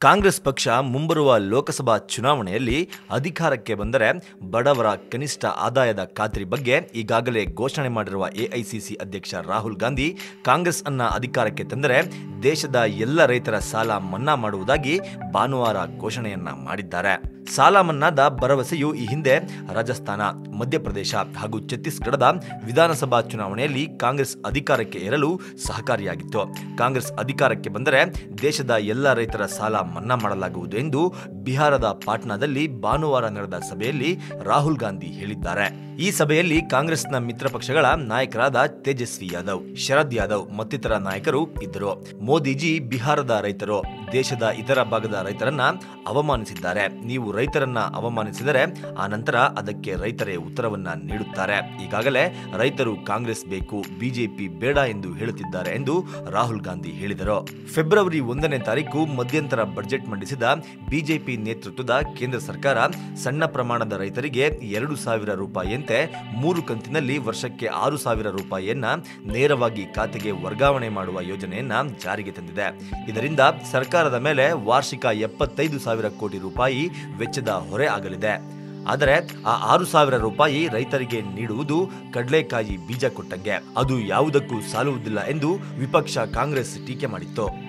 ಕಾಂಗ್ರೆಸ್ ಪಕ್ಷ ಮುಂಬರುವ ಲೋಕಸಭಾ ಚುನಾವಣೆಯಲ್ಲಿ ಅಧಿಕಾರಕ್ಕೆ ಬಂದರೆ ಬಡವರ ಕನಿಷ್ಠ ಆದಾಯದ ಖಾತ್ರಿ ಬಗ್ಗೆ ಈಗಾಗಲೇ ಘೋಷಣೆ ಮಾಡಿರುವ ಎಐಸಿಸಿ ಅಧ್ಯಕ್ಷ ರಾಹುಲ್ ಗಾಂಧಿ ಕಾಂಗ್ರೆಸ್ ಅನ್ನ ಅಧಿಕಾರಕ್ಕೆ ತಂದರೆ ದೇಶದ ಎಲ್ಲ ರೈತರ ಸಾಲ ಮನ್ನಾ ಮಾಡುವುದಾಗಿ ಭಾನುವಾರ ಘೋಷಣೆಯನ್ನ ಮಾಡಿದ್ದಾರೆ. ಸಾಲ ಮನ್ನಾದ ಭರವಸೆಯು ಈ ಹಿಂದೆ ರಾಜಸ್ಥಾನ, ಮಧ್ಯಪ್ರದೇಶ ಹಾಗೂ ಛತ್ತೀಸ್ಗಢದ ವಿಧಾನಸಭಾ ಚುನಾವಣೆಯಲ್ಲಿ ಕಾಂಗ್ರೆಸ್ ಅಧಿಕಾರಕ್ಕೆ ಏರಲು ಸಹಕಾರಿಯಾಗಿತ್ತು. ಕಾಂಗ್ರೆಸ್ ಅಧಿಕಾರಕ್ಕೆ ಬಂದರೆ ದೇಶದ ಎಲ್ಲ ರೈತರ ಸಾಲ ಮನ್ನಾ ಮಾಡಲಾಗುವುದು ಎಂದು ಬಿಹಾರದ ಪಾಟ್ನಾದಲ್ಲಿ ಭಾನುವಾರ ನಡೆದ ಸಭೆಯಲ್ಲಿ ರಾಹುಲ್ ಗಾಂಧಿ ಹೇಳಿದ್ದಾರೆ. ಈ ಸಭೆಯಲ್ಲಿ ಕಾಂಗ್ರೆಸ್ನ ಮಿತ್ರ ಪಕ್ಷಗಳ ನಾಯಕರಾದ ತೇಜಸ್ವಿ ಯಾದವ್, ಶರದ್ ಯಾದವ್ ಮತ್ತಿತರ ನಾಯಕರು ಇದ್ದರು. ಮೋದಿಜಿ ಬಿಹಾರದ ರೈತರು. ದೇಶದ ಇತರ ಭಾಗದ ರೈತರನ್ನ ಅವಮಾನಿಸಿದ್ದಾರೆ. ನೀವು ರೈತರನ್ನ ಅವಮಾನಿಸಿದರೆ ಆ ನಂತರ ಅದಕ್ಕೆ ರೈತರೇ ಉತ್ತರವನ್ನ ನೀಡುತ್ತಾರೆ. ಈಗಾಗಲೇ ರೈತರು ಕಾಂಗ್ರೆಸ್ ಬೇಕು, ಬಿಜೆಪಿ ಬೇಡ ಎಂದು ಹೇಳುತ್ತಿದ್ದಾರೆ ಎಂದು ರಾಹುಲ್ ಗಾಂಧಿ ಹೇಳಿದರು. ಫೆಬ್ರವರಿ ಒಂದನೇ ತಾರೀಕು ಮಧ್ಯಂತರ ಬಜೆಟ್ ಮಂಡಿಸಿದ ಬಿಜೆಪಿ ನೇತೃತ್ವದ ಕೇಂದ್ರ ಸರ್ಕಾರ ಸಣ್ಣ ಪ್ರಮಾಣದ ರೈತರಿಗೆ ಎರಡು ಸಾವಿರ ರೂಪಾಯಿಯಂತೆ ಮೂರು ಕಂತಿನಲ್ಲಿ ವರ್ಷಕ್ಕೆ ಆರು ಸಾವಿರ ರೂಪಾಯಿಯನ್ನ ನೇರವಾಗಿ ಖಾತೆಗೆ ವರ್ಗಾವಣೆ ಮಾಡುವ ಯೋಜನೆಯನ್ನ ಜಾರಿಗೆ ತಂದಿದೆ. ಇದರಿಂದ ಸರ್ಕಾರದ ಮೇಲೆ ವಾರ್ಷಿಕ ಎಪ್ಪತ್ತೈದು ಸಾವಿರ ಕೋಟಿ ರೂಪಾಯಿ ವೆಚ್ಚದ ಹೊರೆ ಆಗಲಿದೆ. ಆದರೆ ಆ ಆರು ಸಾವಿರ ರೂಪಾಯಿ ರೈತರಿಗೆ ನೀಡುವುದು ಕಡಲೆಕಾಯಿ ಬೀಜ ಕೊಟ್ಟಂಗೆ. ಅದು ಯಾವುದಕ್ಕೂ ಸಾಲುವುದಿಲ್ಲ ಎಂದು ವಿಪಕ್ಷ ಕಾಂಗ್ರೆಸ್ ಟೀಕೆ ಮಾಡಿತ್ತು.